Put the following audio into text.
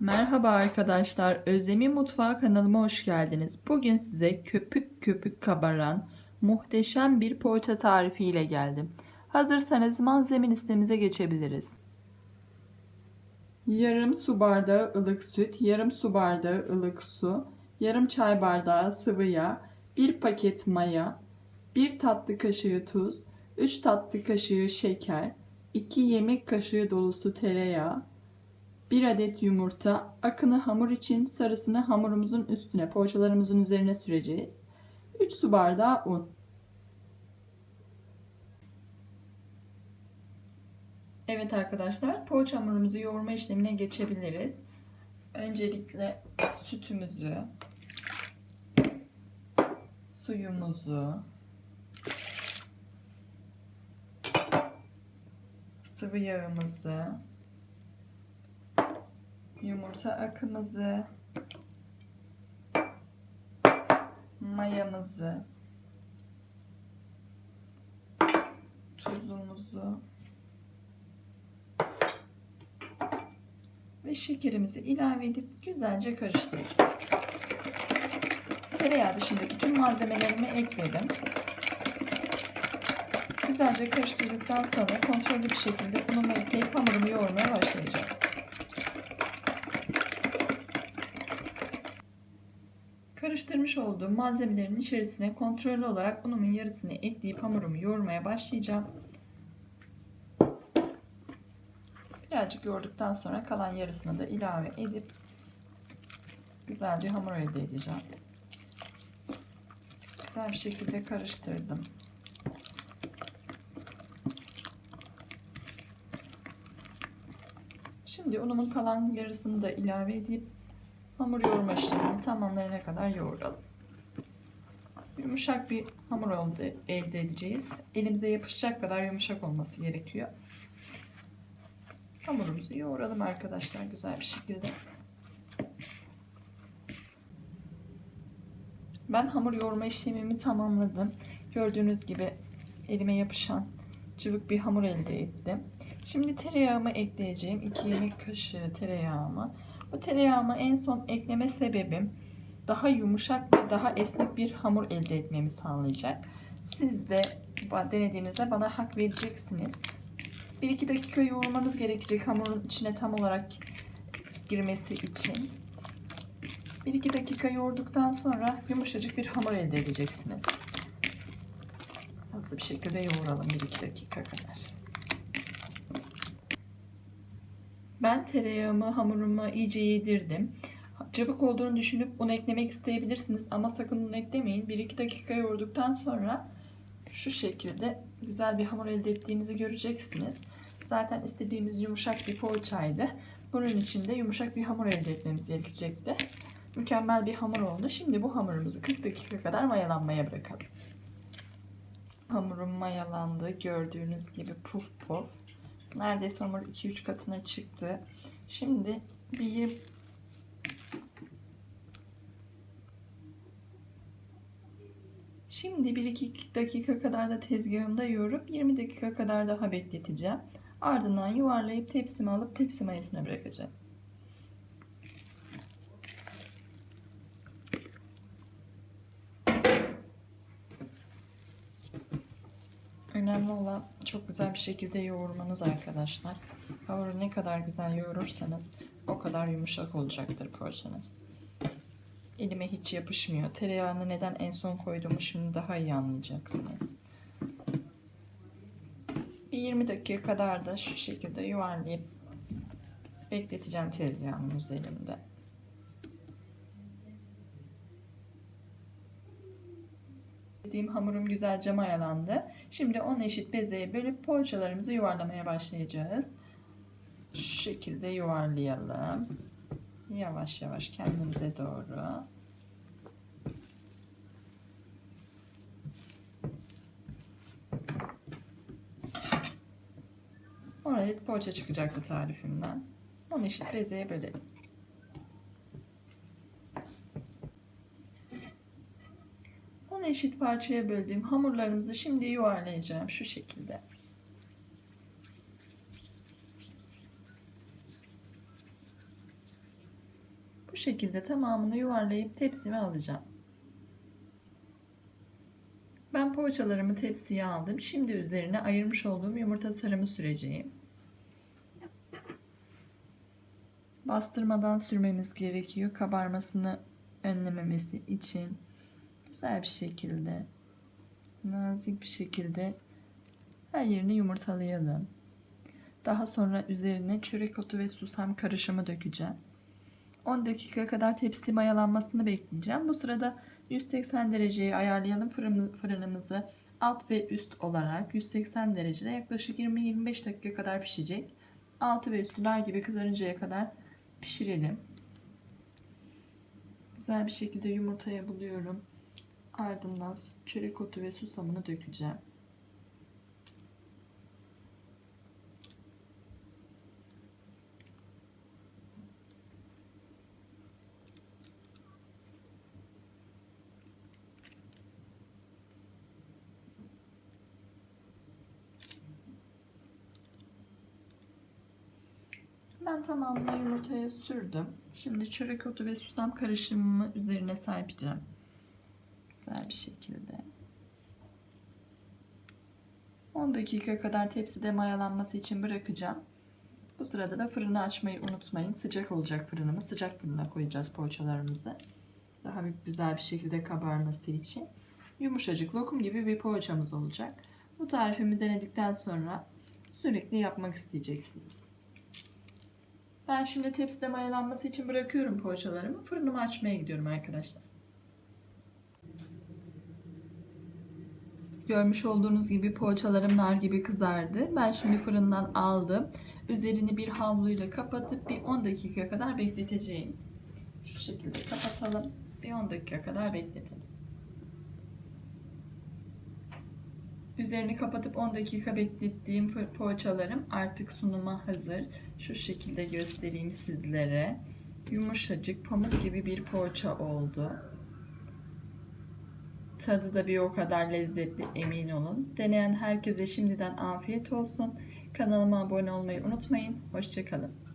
Merhaba arkadaşlar, Özlem'in Mutfağı kanalıma hoş geldiniz. Bugün size köpük köpük kabaran muhteşem bir poğaça tarifi ile geldim. Hazırsanız malzeme listemize geçebiliriz. Yarım su bardağı ılık süt, yarım su bardağı ılık su, yarım çay bardağı sıvı yağ, bir paket maya, bir tatlı kaşığı tuz, 3 tatlı kaşığı şeker, 2 yemek kaşığı dolusu tereyağı, 1 adet yumurta, akını hamur için sarısını hamurumuzun üstüne, poğaçalarımızın üzerine süreceğiz. 3 su bardağı un. Evet arkadaşlar, poğaça hamurumuzu yoğurma işlemine geçebiliriz. Öncelikle sütümüzü, suyumuzu, sıvı yağımızı, yumurta akımızı, mayamızı, tuzumuzu ve şekerimizi ilave edip güzelce karıştıracağız. Tereyağı dışındaki tüm malzemelerimi ekledim. Güzelce karıştırdıktan sonra kontrollü bir şekilde unumu ekleyip hamurumu yoğurmaya başlayacağım. Karıştırmış olduğum malzemelerin içerisine kontrollü olarak unumun yarısını ekleyip hamurumu yoğurmaya başlayacağım. Birazcık yoğurduktan sonra kalan yarısını da ilave edip güzel bir hamur elde edeceğim. Güzel bir şekilde karıştırdım. Şimdi unumun kalan yarısını da ilave edip hamur yoğurma işlemini tamamlayana kadar yoğuralım. Yumuşak bir hamur elde edeceğiz. Elimize yapışacak kadar yumuşak olması gerekiyor. Hamurumuzu yoğuralım arkadaşlar güzel bir şekilde. Ben hamur yoğurma işlemimi tamamladım. Gördüğünüz gibi elime yapışan cıvık bir hamur elde ettim. Şimdi tereyağımı ekleyeceğim. 2 yemek kaşığı tereyağımı. Bu tereyağımı en son ekleme sebebim daha yumuşak ve daha esnek bir hamur elde etmemi sağlayacak. Siz de denediğinizde bana hak vereceksiniz. 1-2 dakika yoğurmanız gerekecek hamurun içine tam olarak girmesi için. 1-2 dakika yoğurduktan sonra yumuşacık bir hamur elde edeceksiniz. Hızlı bir şekilde yoğuralım 1-2 dakika kadar. Ben tereyağımı hamuruma iyice yedirdim. Cıvık olduğunu düşünüp un eklemek isteyebilirsiniz ama sakın un eklemeyin. 1-2 dakika yoğurduktan sonra şu şekilde güzel bir hamur elde ettiğinizi göreceksiniz. Zaten istediğimiz yumuşak bir poğaçaydı. Bunun için de yumuşak bir hamur elde etmemiz gerekecekti. Mükemmel bir hamur oldu. Şimdi bu hamurumuzu 40 dakika kadar mayalanmaya bırakalım. Hamurum mayalandı. Gördüğünüz gibi puf puf. Neredeyse hamur 2-3 katına çıktı. Şimdi bir Şimdi 1-2 dakika kadar da tezgahımda yoğurup 20 dakika kadar daha bekleteceğim. Ardından yuvarlayıp tepsime alıp tepsi mayasına bırakacağım. Önemli olan çok güzel bir şekilde yoğurmanız arkadaşlar. Hamuru ne kadar güzel yoğurursanız o kadar yumuşak olacaktır poğaçanız. Elime hiç yapışmıyor. Tereyağını neden en son koyduğumu şimdi daha iyi anlayacaksınız. Bir 20 dakika kadar da şu şekilde yuvarlayıp bekleteceğim tezgahımın üzerinde. Dediğim hamurum güzelce mayalandı. Şimdi 10 eşit bezeye bölüp poğaçalarımızı yuvarlamaya başlayacağız. Şu şekilde yuvarlayalım. Yavaş yavaş kendimize doğru. Oraya poğaça çıkacak bu tarifimden. 10 eşit bezeye bölelim. Eşit parçaya böldüğüm hamurlarımızı şimdi yuvarlayacağım şu şekilde. Bu şekilde tamamını yuvarlayıp tepsime alacağım. Ben poğaçalarımı tepsiye aldım. Şimdi üzerine ayırmış olduğum yumurta sarımı süreceğim. Bastırmadan sürmemiz gerekiyor kabarmasını önlememesi için. Güzel bir şekilde, nazik bir şekilde her yerini yumurtalayalım. Daha sonra üzerine çörek otu ve susam karışımı dökeceğim. 10 dakika kadar tepsi mayalanmasını bekleyeceğim. Bu sırada 180 dereceye ayarlayalım fırınımızı. Alt ve üst olarak 180 derecede yaklaşık 20-25 dakika kadar pişecek. Altı ve üstüler gibi kızarıncaya kadar pişirelim. Güzel bir şekilde yumurtaya buluyorum. Ardından çörek otu ve susamını dökeceğim. Ben tamamını yumurtaya sürdüm. Şimdi çörek otu ve susam karışımımı üzerine serpeceğim. Bir şekilde. 10 dakika kadar tepside mayalanması için bırakacağım. Bu sırada da fırını açmayı unutmayın. Sıcak olacak fırınımız. Sıcak fırına koyacağız poğaçalarımızı. Daha bir güzel bir şekilde kabarması için. Yumuşacık lokum gibi bir poğaçamız olacak. Bu tarifimi denedikten sonra sürekli yapmak isteyeceksiniz. Ben şimdi tepside mayalanması için bırakıyorum poğaçalarımı. Fırınımı açmaya gidiyorum arkadaşlar. Görmüş olduğunuz gibi poğaçalarım nar gibi kızardı. Ben şimdi fırından aldım. Üzerini bir havluyla kapatıp bir 10 dakika kadar bekleteceğim. Şu şekilde kapatalım. Bir 10 dakika kadar bekletelim. Üzerini kapatıp 10 dakika beklettiğim po- poğaçalarım artık sunuma hazır. Şu şekilde göstereyim sizlere. Yumuşacık pamuk gibi bir poğaça oldu. Tadı da bir o kadar lezzetli emin olun. Deneyen herkese şimdiden afiyet olsun. Kanalıma abone olmayı unutmayın. Hoşçakalın.